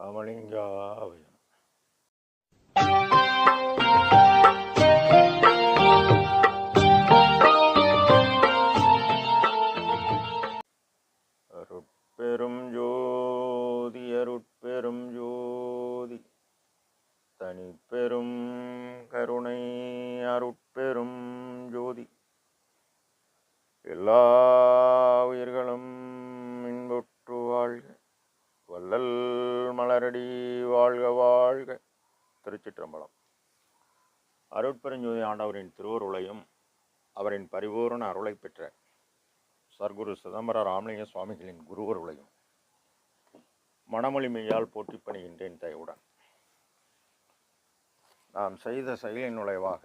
ராமலிங்காய அருட்பெரும் ஜோதி அருட்பெரும் ஜோதி. தனிப்பெரும் கருணை அருட்பெரும் ஜோதி. எல்லா மலரடி வாழ்க வாழ்க. திருச்சிற்றம்பலம். அருட்பெருஞ்சோதி ஆண்டவரின் திருவருளையும் அவரின் பரிபூரண அருளை பெற்ற சர்க்குரு சிதம்பர ராமலிங்க சுவாமிகளின் குருவருளையும் மனமொழிமையால் போட்டி பணிகின்றேன் தயவுடன். நாம் செய்த செயலின் நுழைவாக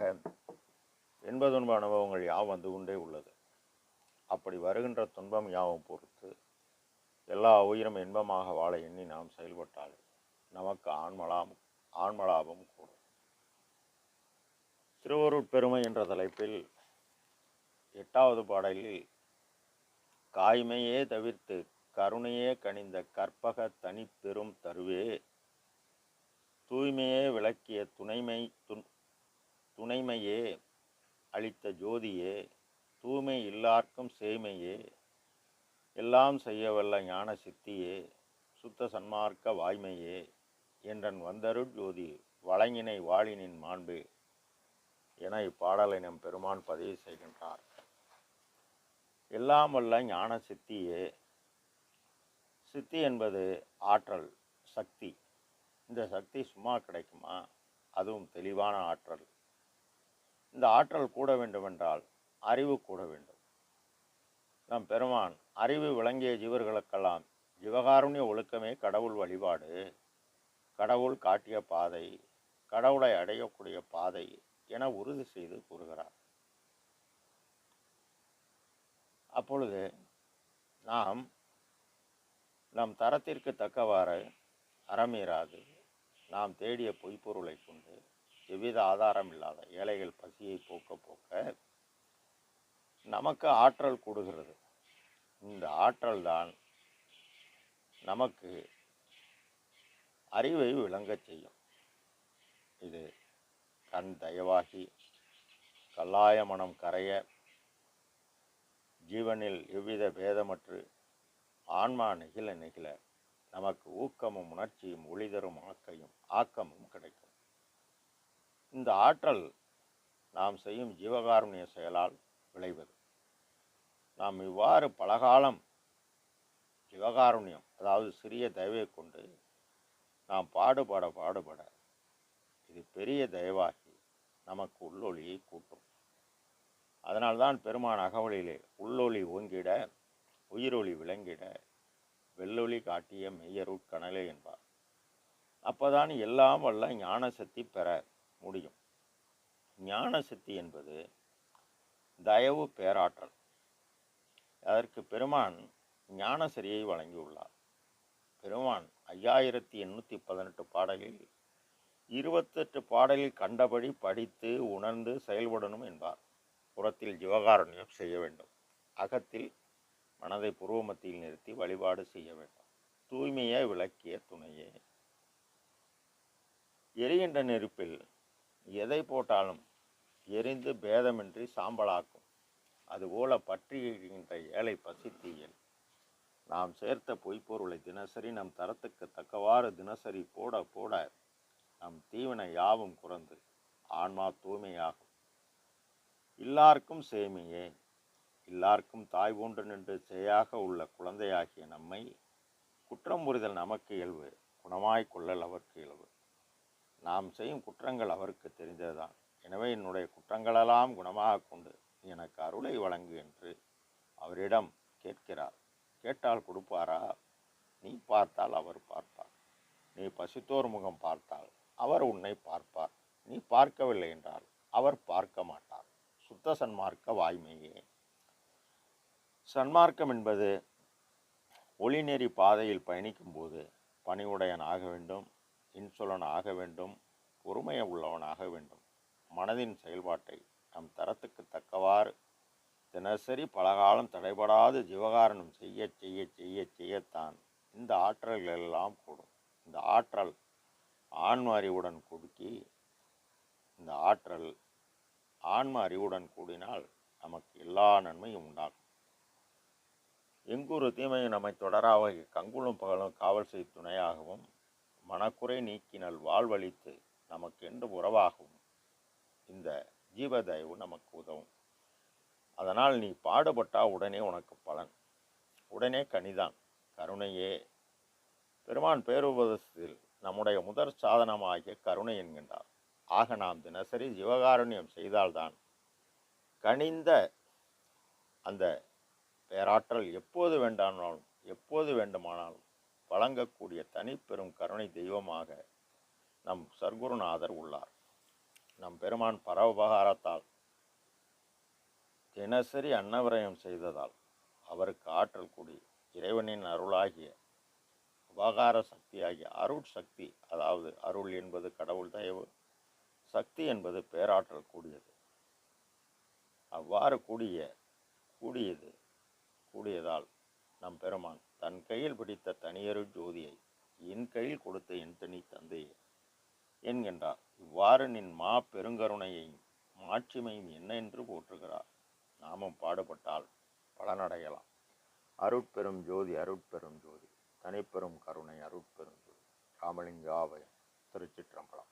என்பதுன்ப அனுபவங்கள் யாவும் வந்து கொண்டே உள்ளது. அப்படி வருகின்ற துன்பம் யாவும் பொறுத்து எல்லா உயிரும் இன்பமாக வாழ எண்ணி நாம் செயல்பட்டால் நமக்கு ஆன்மலாம் ஆன்மலாபம் கூடும். திருவருட் பெருமை என்ற தலைப்பில் எட்டாவது பாடலில் காய்மையே தவிர்த்து கருணையே கனிந்த கற்பக தனிப்பெரும் தருவே தூய்மையே விளக்கிய துணைமை துன் துணைமையே அளித்த ஜோதியே தூய்மை இல்லார்க்கும் சேமையே எல்லாம் செய்யவல்ல ஞான சித்தியே சுத்த சன்மார்க்க வாய்மையே என்றன் வந்தருட் ஜோதி வழங்கினை வாழினின் மாண்பு என இப்பாடலை நம் பெருமான் பதிவு செய்கின்றார். எல்லாம் வல்ல ஞான சித்தியே சித்தி என்பது ஆற்றல் சக்தி. இந்த சக்தி சும்மா கிடைக்குமா? அதுவும் தெளிவான ஆற்றல். இந்த ஆற்றல் கூட வேண்டுமென்றால் அறிவு கூட வேண்டும். நம் பெருமான் அறிவு விளங்கிய ஜீவர்களுக்கெல்லாம் ஜீவகாருண்ய ஒழுக்கமே கடவுள் வழிபாடு. கடவுள் காட்டிய பாதை கடவுளை அடையக்கூடிய பாதை என உறுதி செய்து கூறுகிறார். அப்பொழுது நாம் நம் தரத்திற்கு தக்கவாறு அறமீறாது. நாம் தேடிய பொய்ப்பொருளை கொண்டு எவ்வித ஆதாரம் இல்லாத ஏழைகள் பசியை போக்க போக்க நமக்கு ஆற்றல் கொடுகிறது. இந்த ஆற்றல் தான் நமக்கு அறிவை விளங்கச் செய்யும். இது கண் தயவாகி கல்லாய மனம் கரைய ஜீவனில் எவ்வித பேதமற்று ஆன்மா நெகிழ நெகிழ நமக்கு ஊக்கமும் உணர்ச்சியும் ஒளிதரும் ஆக்கையும் ஆக்கமும் கிடைக்கும். இந்த ஆற்றல் நாம் செய்யும் ஜீவகாருண்ய செயலால் விளைவது. நாம் இவ்வாறு பலகாலம் ஜீவகாருண்யம் அதாவது சிறிய தயவை கொண்டு நாம் பாடுபட பாடுபட இது பெரிய தயவாகி நமக்கு உள்ளொளியை கூட்டும். அதனால்தான் பெருமான் அகவலிலே உள்ளொளி ஓங்கிட உயிரொளி விளங்கிட வெள்ளொளி காட்டிய மெய்யருட்கணலே என்பார். அப்போதான் எல்லாம் வல்ல ஞான சக்தி பெற முடியும். ஞான சக்தி என்பது தயவு பேராற்றல். அதற்கு பெருமான் ஞானசரியை வழங்கியுள்ளார். பெருமான் ஐயாயிரத்தி எண்ணூற்றி பதினெட்டு பாடலில் இருபத்தெட்டு பாடலில் கண்டபடி படித்து உணர்ந்து செயல்படணும் என்பார். புறத்தில் ஜீவகாருண்யம் செய்ய வேண்டும். அகத்தில் மனதை புருவமத்தியில் நிறுத்தி வழிபாடு செய்ய வேண்டும். தூய்மையை விளக்கிய துணையே. எரிகின்ற நெருப்பில் எதை போட்டாலும் எரிந்து பேதமின்றி சாம்பலாக்கும். அதுபோல பற்றி எரிகின்ற ஏழை தீயல் நாம் சேர்த்த பொய்ப்பொருளை தினசரி நம் தரத்துக்கு தக்கவாறு தினசரி போட போட நம் தீவினை யாவும் குறைந்து ஆன்மா தூய்மையாகும். எல்லாருக்கும் சேமியே எல்லாருக்கும் தாய் போன்று நின்று செய்யாக உள்ள குழந்தையாகிய நம்மை குற்றம் புரிதல் நமக்கு இயல்பு குணமாய் கொள்ளல் அவருக்கு இயல்பு. நாம் செய்யும் குற்றங்கள் அவருக்கு தெரிந்ததுதான். எனவே என்னுடைய குற்றங்களெல்லாம் குணமாக கொண்டு எனக்கு அருளை வழங்கு என்று அவரிடம் கேட்கிறார். கேட்டால் கொடுப்பாரா? நீ பார்த்தால் அவர் பார்ப்பார். நீ பசித்தோர் முகம் பார்த்தால் அவர் உன்னை பார்ப்பார். நீ பார்க்கவில்லை என்றால் அவர் பார்க்க மாட்டார். சுத்த சன்மார்க்க வாய்மையே. சன்மார்க்கம் என்பது ஒளிநெறி பாதையில் பயணிக்கும்போது பணிவுடையன் ஆக வேண்டும் இன்சொலன் ஆக வேண்டும் பொறுமைய உள்ளவனாக வேண்டும். மனதின் செயல்பாட்டை நம் தரத்துக்கு தக்கவாறு தினசரி பலகாலம் தடைபடாது ஜீவகாரணம் செய்ய செய்ய செய்ய செய்யத்தான். இந்த ஆற்றல்கள் எல்லாம் கூடும். இந்த ஆற்றல் ஆன்ம அறிவுடன் கொடுக்கி இந்த ஆற்றல் ஆன்ம அறிவுடன் கூடினால் நமக்கு எல்லா நன்மையும் உண்டாகும். எங்கூறு தீமையும் நம்மை தொடராக கங்குளும் பகலும் காவல் செய்து துணையாகவும் மனக்குறை நீக்கினால் வாழ்வழித்து நமக்கு என்று உறவாகவும் இந்த ஜீவதயவு நமக்கு உதவும். அதனால் நீ பாடுபட்டா உடனே உனக்கு பலன். உடனே கனிதான். கருணையே. பெருமான் பேருபதத்தில் நம்முடைய முதற் சாதனமாகிய கருணை என்கின்றார். ஆக நாம் தினசரி ஜீவகாருண்யம் செய்தால்தான் கனிந்த அந்த பேராற்றல் எப்போது வேண்டானாலும் எப்போது வேண்டுமானாலும் வழங்கக்கூடிய தனிப்பெரும் கருணை தெய்வமாக நம் சர்க்குருநாதர் உள்ளார். நம் பெருமான் பரவுபகாரத்தால் தினசரி அன்னவிரயம் செய்ததால் அவருக்கு ஆற்றல் கூடி இறைவனின் அருளாகிய உபகார சக்தியாகிய அருள் சக்தி அதாவது அருள் என்பது கடவுள் தயவு சக்தி என்பது பேராற்றல் கூடியது. அவ்வாறு கூடிய கூடியது கூடியதால் நம் பெருமான் தன் கையில் பிடித்த தனியரு ஜோதியை என் கையில் கொடுத்த என் தனி தந்தையே என்கின்றார். இவ்வாறு நின் மா பெருங்கருணையையும் மாட்சிமையும் என்ன என்று போற்றுகிறார். நாமும் பாடுபட்டால் பலனடையலாம். அருட்பெரும் ஜோதி அருட்பெரும் ஜோதி. தனிப்பெரும் கருணை அருட்பெரும் ஜோதி. ராமலிங்காவயம் திருச்சிற்றம்பலம்.